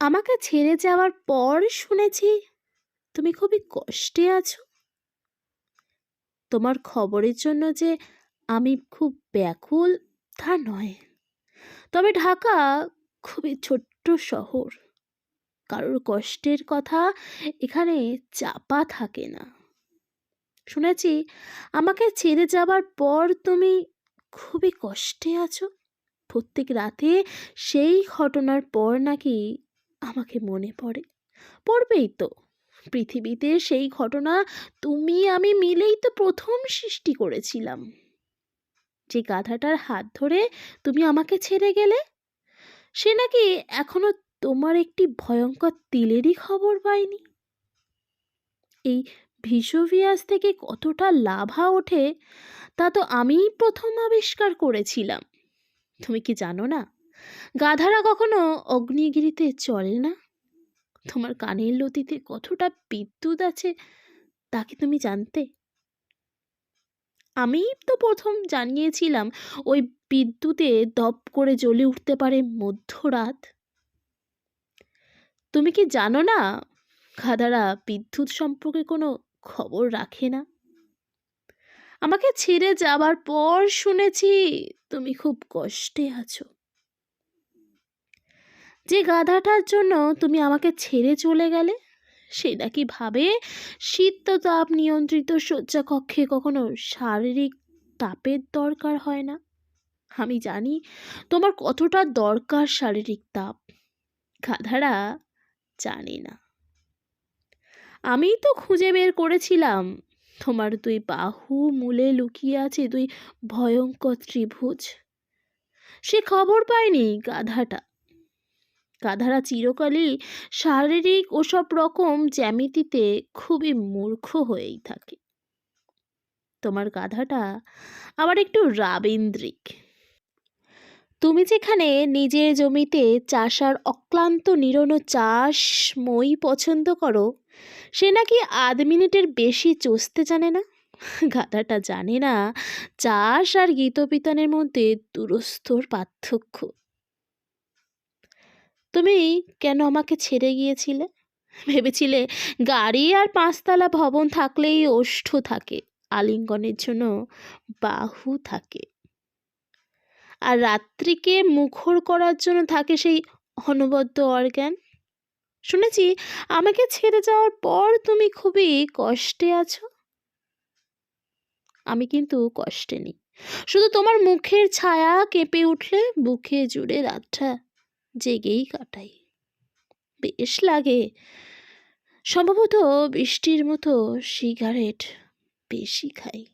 আমাকে ছেড়ে যাওয়ার পর শুনেছি তুমি খুবই কষ্টে আছো। তোমার খবরের জন্য যে আমি খুব ব্যাকুল, তা নয়। তবে ঢাকা খুবই ছোট্ট শহর। কারোর কষ্টের কথা এখানে চাপা থাকে না। শুনেছি আমাকে ছেড়ে যাবার পর তুমি খুবই কষ্টে আছো। প্রত্যেক রাতে সেই ঘটনার পর নাকি আমাকে মনে পড়ে। পড়বেই তো। পৃথিবীতে সেই ঘটনা তুমি, আমি মিলেই তো প্রথম সৃষ্টি করেছিলাম। যে গাধাটার হাত ধরে তুমি আমাকে ছেড়ে গেলে, সে নাকি এখনও তোমার একটি ভয়ঙ্কর তিলেরই খবর পায়নি? এই ভিসোভিয়াস থেকে কতটা লাভা ওঠে, তা তো আমিই প্রথম আবিষ্কার করেছিলাম। তুমি কি জানো না? গাধারা কখনো অগ্নিগিরিতে চলে না? তোমার কানের লতিতে কতটা বিদ্যুৎ আছে, তা কি তুমি জানতে? আমি তো প্রথম জানিয়েছিলাম, ওই বিদ্যুতে দপ করে জ্বলে উঠতে পারে মধ্যরাত। তুমি কি জানো না, গাধারা বিদ্যুৎ সম্পর্কে কোনো খবর রাখে না? আমাকে ছেড়ে যাবার পর শুনেছি তুমি খুব কষ্টে আছো। যে গাধাটার জন্য তুমি আমাকে ছেড়ে চলে গেলে সে নাকি ভাবে? শীত তাপ নিয়ন্ত্রিত শয্যা কক্ষে কখনো শারীরিক তাপের দরকার হয় না। আমি জানি তোমার কতটা দরকার শারীরিক তাপ। গাধারা জানি না। আমি তো খুঁজে বের করেছিলাম। তোমার দুই বাহু মূলে লুকিয়ে আছে দুই ভয়ঙ্কর ত্রিভুজ। সে খবর পায়নি গাধাটা। গাধারা চিরকালই শারীরিক ও সব রকম জ্যামিতিতে খুবই মূর্খ হয়েই থাকে। তোমার গাধাটা আবার একটু রাবেন্দ্রিক। তুমি যেখানে নিজের জমিতে চাষার অক্লান্ত নিরনো চাষ মই পছন্দ করো, সে নাকি আধ মিনিটের বেশি চষতে জানে না? গাধাটা জানে না চাষ আর গীতবিতানের মধ্যে দূরস্থর পার্থক্য। তুমি কেন আমাকে ছেড়ে গিয়েছিলে? ভেবেছিলে গাড়ি আর পাঁচতলা ভবন থাকলেই ওষ্ঠ থাকে, আলিঙ্গনের জন্য বাহু থাকে। আর রাত্রিকে মুখর করার জন্য থাকে সেই অনবদ্য অর্গ্যান শুনেছি আমাকে ছেড়ে যাওয়ার পর তুমি খুবই কষ্টে আছো? আমি কিন্তু কষ্টে নেই। শুধু তোমার মুখের ছায়া কেঁপে উঠলে, বুকে জুড়ে রাতটা জেগেই কাটাই। বেশ লাগে। সম্ভবত বৃষ্টির মতো সিগারেট বেশি খাই।